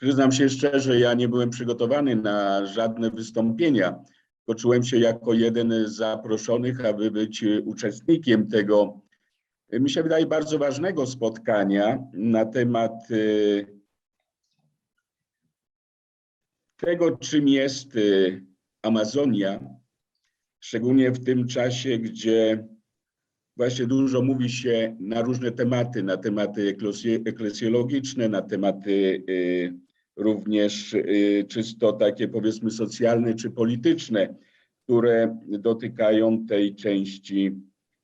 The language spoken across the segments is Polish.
Przyznam się szczerze, ja nie byłem przygotowany na żadne wystąpienia. Poczułem się jako jeden z zaproszonych, aby być uczestnikiem tego, mi się wydaje, bardzo ważnego spotkania na temat y, tego, czym jest y, Amazonia, szczególnie w tym czasie, gdzie właśnie dużo mówi się na różne tematy, na tematy eklesjologiczne, na tematy y, również y, czysto takie powiedzmy socjalne czy polityczne, które dotykają tej części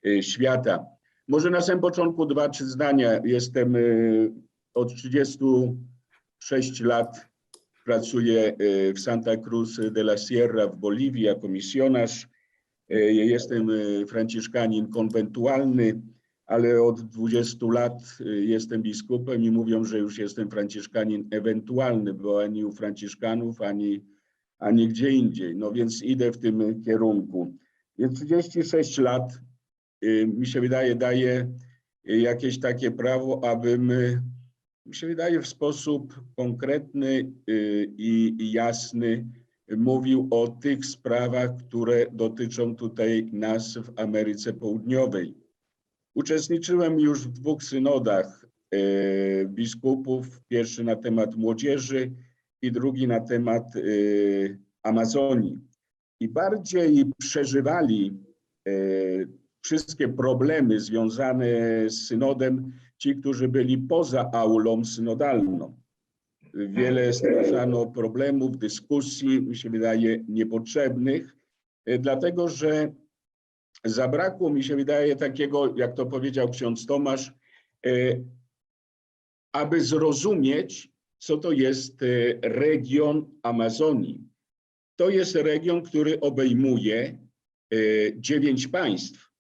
y, świata. Może na samym początku dwa, trzy zdania. Jestem y, od 36 lat pracuję w Santa Cruz de la Sierra w Boliwii jako misjonarz. Jestem franciszkanin konwentualny, ale od 20 lat y, jestem biskupem i mówią, że już jestem franciszkanin ewentualny, bo ani u franciszkanów, ani, ani gdzie indziej. No więc idę w tym kierunku. Więc 36 lat y, mi się wydaje daje y, jakieś takie prawo, abym mi się wydaje, w sposób konkretny i jasny mówił o tych sprawach, które dotyczą tutaj nas w Ameryce Południowej. Uczestniczyłem już w dwóch synodach y, biskupów, pierwszy na temat młodzieży i drugi na temat y, Amazonii. I bardziej przeżywali y, wszystkie problemy związane z synodem ci, którzy byli poza aulą synodalną. Wiele stwarzano problemów, dyskusji, mi się wydaje, niepotrzebnych, e, dlatego że zabrakło, mi się wydaje, takiego, jak to powiedział ksiądz Tomasz, e, aby zrozumieć, co to jest e, region Amazonii. To jest region, który obejmuje e, dziewięć państw.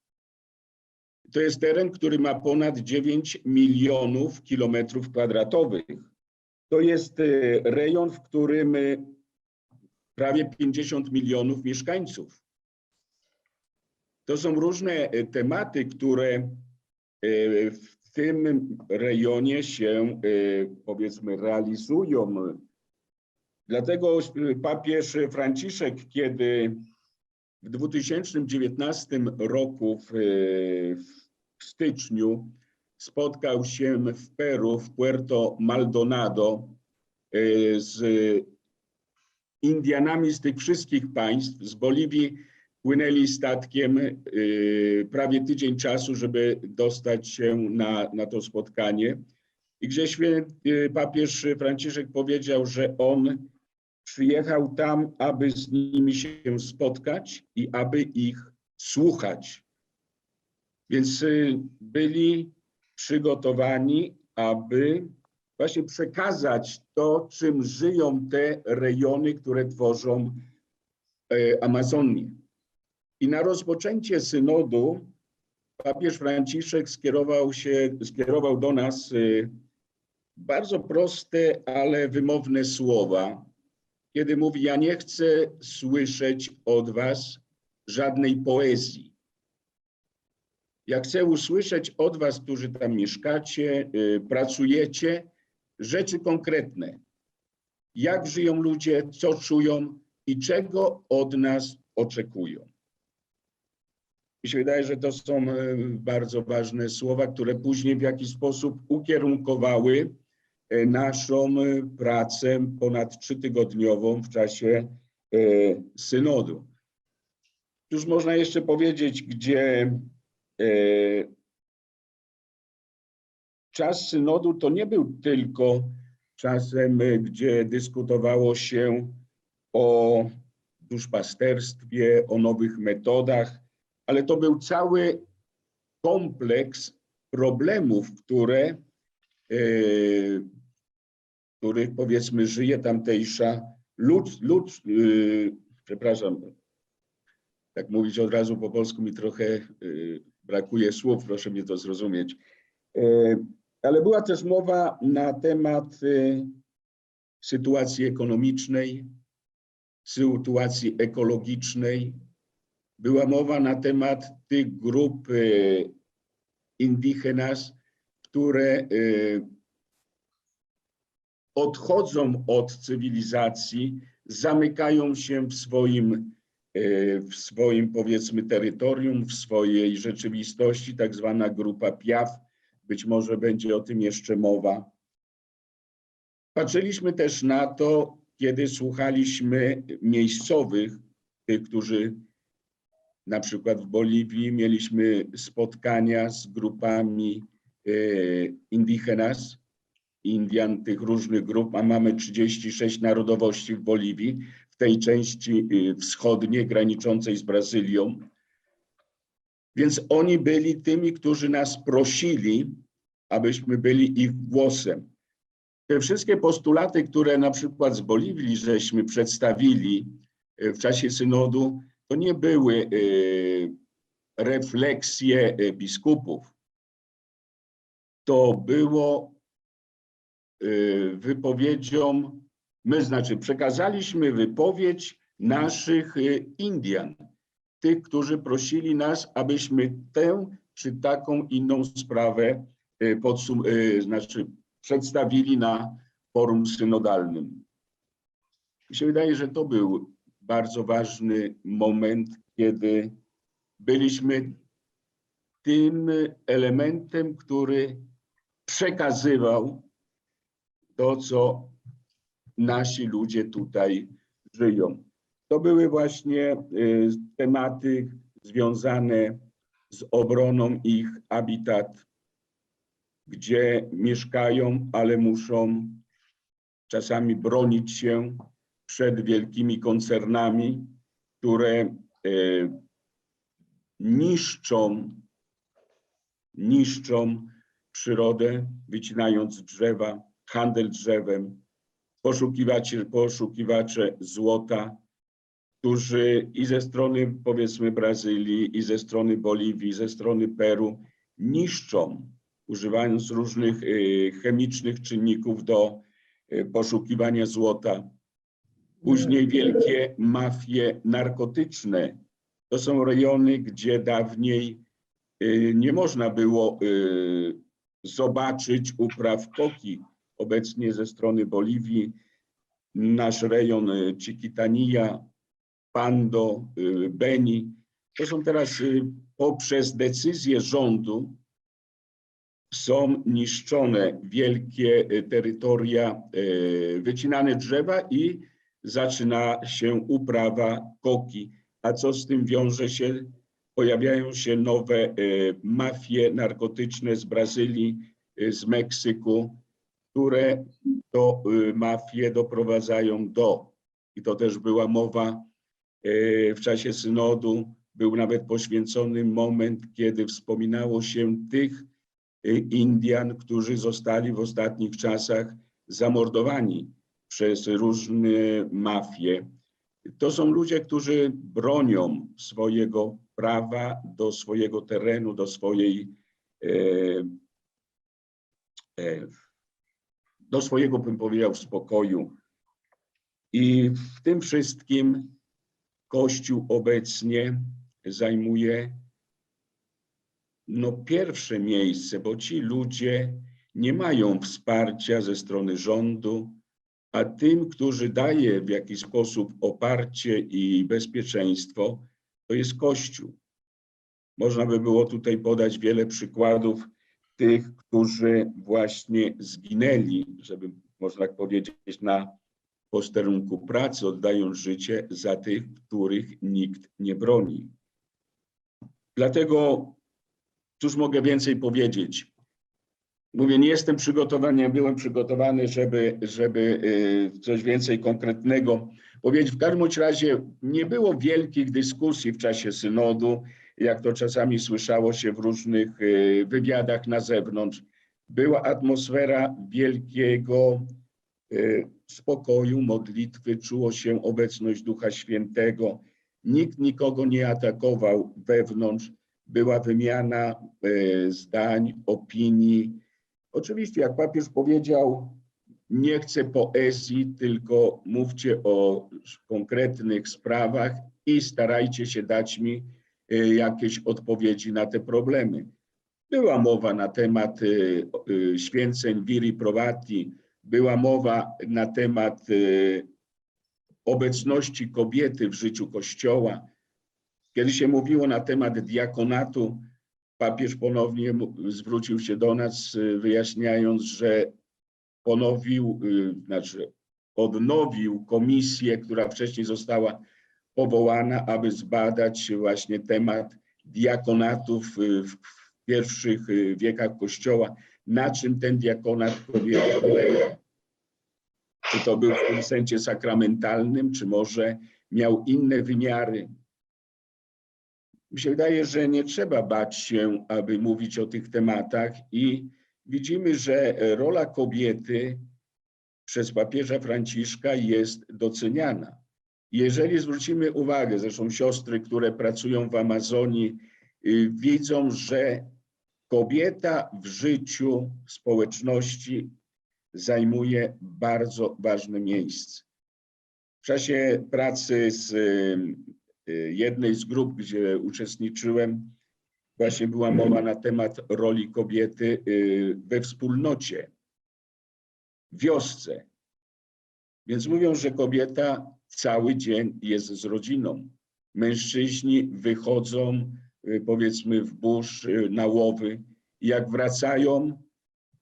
To jest teren, który ma ponad 9 milionów kilometrów kwadratowych. To jest rejon, w którym prawie 50 milionów mieszkańców. To są różne e, tematy, które e, w tym rejonie się, e, powiedzmy, realizują. Dlatego papież Franciszek, kiedy w 2019 roku w, w styczniu spotkał się w Peru, w Puerto Maldonado z Indianami z tych wszystkich państw. Z Boliwii płynęli statkiem e, prawie tydzień czasu, żeby dostać się na, na to spotkanie. I gdzie święty papież Franciszek powiedział, że on przyjechał tam, aby z nimi się spotkać i aby ich słuchać. Więc y, byli przygotowani, aby właśnie przekazać to, czym żyją te rejony, które tworzą e, Amazonię. I na rozpoczęcie synodu papież Franciszek skierował się, skierował do nas y, bardzo proste, ale wymowne słowa, kiedy mówi: Ja nie chcę słyszeć od Was żadnej poezji. Ja chcę usłyszeć od Was, którzy tam mieszkacie, y, pracujecie, rzeczy konkretne. Jak żyją ludzie, co czują i czego od nas oczekują. Mi się wydaje, że to są y, bardzo ważne słowa, które później w jakiś sposób ukierunkowały e, naszą e, pracę ponad trzytygodniową w czasie e, synodu. Cóż można jeszcze powiedzieć, gdzie e, czas synodu to nie był tylko czasem, e, gdzie dyskutowało się o duszpasterstwie, o nowych metodach, ale to był cały kompleks problemów, które e, których powiedzmy żyje tamtejsza lud, lud yy, przepraszam, tak mówić od razu po polsku mi trochę yy, brakuje słów, proszę mnie to zrozumieć. Yy, ale była też mowa na temat yy, sytuacji ekonomicznej, sytuacji ekologicznej. Była mowa na temat tych grup indygenas, które yy, odchodzą od cywilizacji, zamykają się w swoim, e, w swoim powiedzmy terytorium, w swojej rzeczywistości, tak zwana grupa Piaf. Być może będzie o tym jeszcze mowa. Patrzyliśmy też na to, kiedy słuchaliśmy miejscowych, tych, którzy na przykład w Boliwii mieliśmy spotkania z grupami e, indigenas, Indian, tych różnych grup, a mamy 36 narodowości w Boliwii, w tej części y, wschodniej, graniczącej z Brazylią. Więc oni byli tymi, którzy nas prosili, abyśmy byli ich głosem. Te wszystkie postulaty, które na przykład z Boliwii żeśmy przedstawili y, w czasie synodu, to nie były y, refleksje biskupów. To było y, wypowiedzią, my znaczy przekazaliśmy wypowiedź naszych y, Indian, tych, którzy prosili nas, abyśmy tę czy taką inną sprawę podsum- znaczy przedstawili na forum synodalnym. Mi się wydaje, że to był bardzo ważny moment, kiedy byliśmy tym elementem, który przekazywał to, co nasi ludzie tutaj żyją. To były właśnie y, tematy związane z obroną ich habitat, gdzie mieszkają, ale muszą czasami bronić się przed wielkimi koncernami, które y, niszczą, niszczą przyrodę, wycinając drzewa, handel drzewem, poszukiwacze, poszukiwacze złota, którzy i ze strony powiedzmy Brazylii, i ze strony Boliwii, i ze strony Peru niszczą, używając różnych y, chemicznych czynników do y, poszukiwania złota. Później wielkie mafie narkotyczne. To są rejony, gdzie dawniej y, nie można było y, zobaczyć upraw koki. Obecnie ze strony Boliwii nasz rejon y, Chiquitania, Pando, Beni, to są teraz poprzez decyzję rządu są niszczone wielkie terytoria, wycinane drzewa i zaczyna się uprawa koki. A co z tym wiąże się? Pojawiają się nowe y, mafie narkotyczne z Brazylii, y, z Meksyku, które to y, mafie doprowadzają do, i to też była mowa w czasie synodu, był nawet poświęcony moment, kiedy wspominało się tych Indian, którzy zostali w ostatnich czasach zamordowani przez różne mafie. To są ludzie, którzy bronią swojego prawa do swojego terenu, do swojej, e, e, do swojego, bym powiedział, spokoju. I w tym wszystkim Kościół obecnie zajmuje no, pierwsze miejsce, bo ci ludzie nie mają wsparcia ze strony rządu, a tym, którzy daje w jakiś sposób oparcie i bezpieczeństwo, to jest Kościół. Można by było tutaj podać wiele przykładów tych, którzy właśnie zginęli, żeby można tak powiedzieć, na posterunku pracy, oddając życie za tych, których nikt nie broni. Dlatego, cóż mogę więcej powiedzieć? Mówię, nie jestem przygotowany, nie byłem przygotowany, żeby, żeby y, coś więcej konkretnego powiedzieć. W każdym razie nie było wielkich dyskusji w czasie synodu, jak to czasami słyszało się w różnych y, wywiadach na zewnątrz. Była atmosfera wielkiego y, spokoju, modlitwy, czuło się obecność Ducha Świętego. Nikt nikogo nie atakował wewnątrz. Była wymiana zdań, opinii, Oczywiście, jak papież powiedział, nie chcę poezji, tylko mówcie o konkretnych sprawach i starajcie się dać mi y, jakieś odpowiedzi na te problemy. Była mowa na temat y, y, święceń Viri Provati, była mowa na temat obecności kobiety w życiu Kościoła. Kiedy się mówiło na temat diakonatu, papież ponownie zwrócił się do nas, y, wyjaśniając, że ponowił, y, znaczy odnowił komisję, która wcześniej została powołana, aby zbadać właśnie temat diakonatów y, w pierwszych wiekach Kościoła. Na czym ten diakonat polegał? Czy to był w tym sensie sakramentalnym, czy może miał inne wymiary? Mi się wydaje, że nie trzeba bać się, aby mówić o tych tematach i widzimy, że rola kobiety przez papieża Franciszka jest doceniana. Jeżeli zwrócimy uwagę, zresztą siostry, które pracują w Amazonii, y, widzą, że kobieta w życiu społeczności zajmuje bardzo ważne miejsce. W czasie pracy z jednej z grup, gdzie uczestniczyłem, właśnie była mowa na temat roli kobiety y, we wspólnocie, wiosce. Więc mówią, że kobieta cały dzień jest z rodziną. Mężczyźni wychodzą, y, powiedzmy, w burz, y, na łowy. Jak wracają,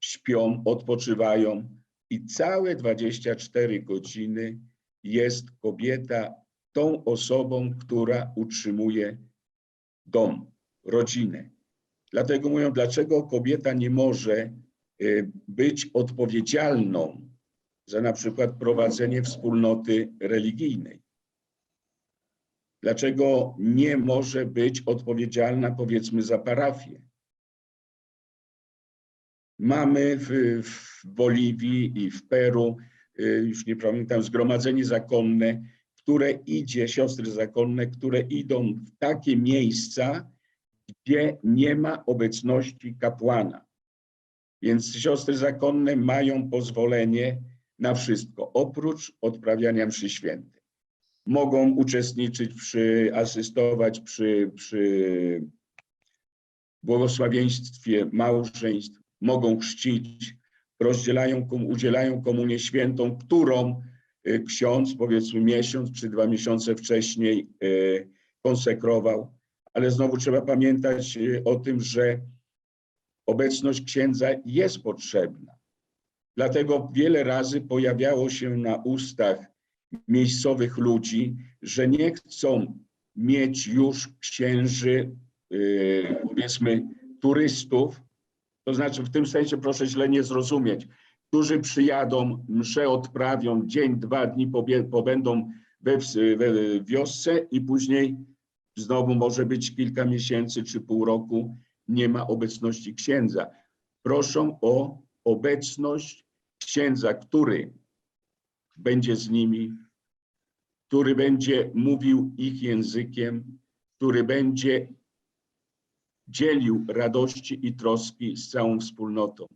śpią, odpoczywają i całe 24 godziny jest kobieta tą osobą, która utrzymuje dom, rodzinę. Dlatego mówią, dlaczego kobieta nie może y, być odpowiedzialną za na przykład prowadzenie wspólnoty religijnej. Dlaczego nie może być odpowiedzialna, powiedzmy, za parafię? Mamy w, w Boliwii i w Peru, y, już nie pamiętam, zgromadzenie zakonne, które idzie, siostry zakonne, które idą w takie miejsca, gdzie nie ma obecności kapłana. Więc siostry zakonne mają pozwolenie na wszystko, oprócz odprawiania mszy świętej. Mogą uczestniczyć przy, asystować przy, przy błogosławieństwie małżeństw, mogą chrzcić, rozdzielają, udzielają komunię świętą, którą ksiądz powiedzmy miesiąc czy dwa miesiące wcześniej y, konsekrował. Ale znowu trzeba pamiętać y, o tym, że obecność księdza jest potrzebna. Dlatego wiele razy pojawiało się na ustach miejscowych ludzi, że nie chcą mieć już księży, powiedzmy, turystów. To znaczy, w tym sensie, proszę źle nie zrozumieć, którzy przyjadą, mszę odprawią, dzień, dwa dni pobędą we wiosce i później znowu może być kilka miesięcy czy pół roku, nie ma obecności księdza. Proszą o obecność księdza, który będzie z nimi, który będzie mówił ich językiem, który będzie dzielił radości i troski z całą wspólnotą.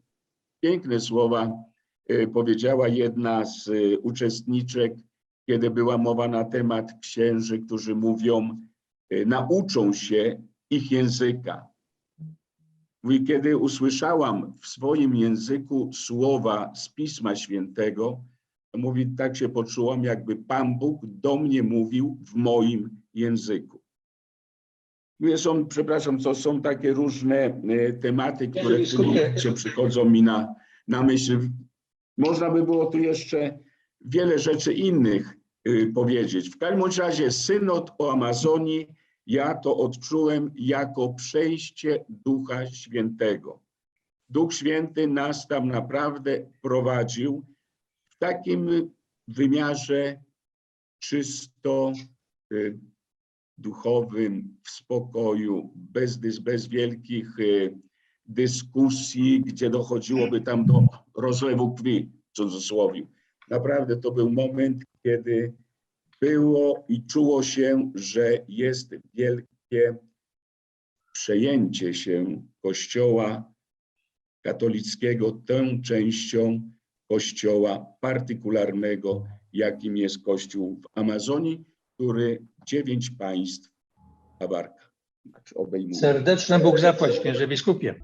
Piękne słowa y, powiedziała jedna z y, uczestniczek, kiedy była mowa na temat księży, którzy mówią, y, nauczą się ich języka. Mówi, kiedy usłyszałam w swoim języku słowa z Pisma Świętego, mówi, tak się poczułam, jakby Pan Bóg do mnie mówił w moim języku. Są, przepraszam, to są takie różne e, tematy, które w tym momencie przychodzą mi na, na myśl. Można by było tu jeszcze wiele rzeczy innych y, powiedzieć. W każdym razie synod o Amazonii ja to odczułem jako przejście Ducha Świętego. Duch Święty nas tam naprawdę prowadził w takim wymiarze czysto y, duchowym, w spokoju, bez, bez wielkich y, dyskusji, gdzie dochodziłoby tam do rozlewu krwi, w cudzysłowie. Naprawdę to był moment, kiedy było i czuło się, że jest wielkie przejęcie się Kościoła katolickiego tą częścią Kościoła partykularnego, jakim jest Kościół w Amazonii, który dziewięć państw abarka, znaczy obejmuje. Serdeczny Bóg zapłać, księże biskupie.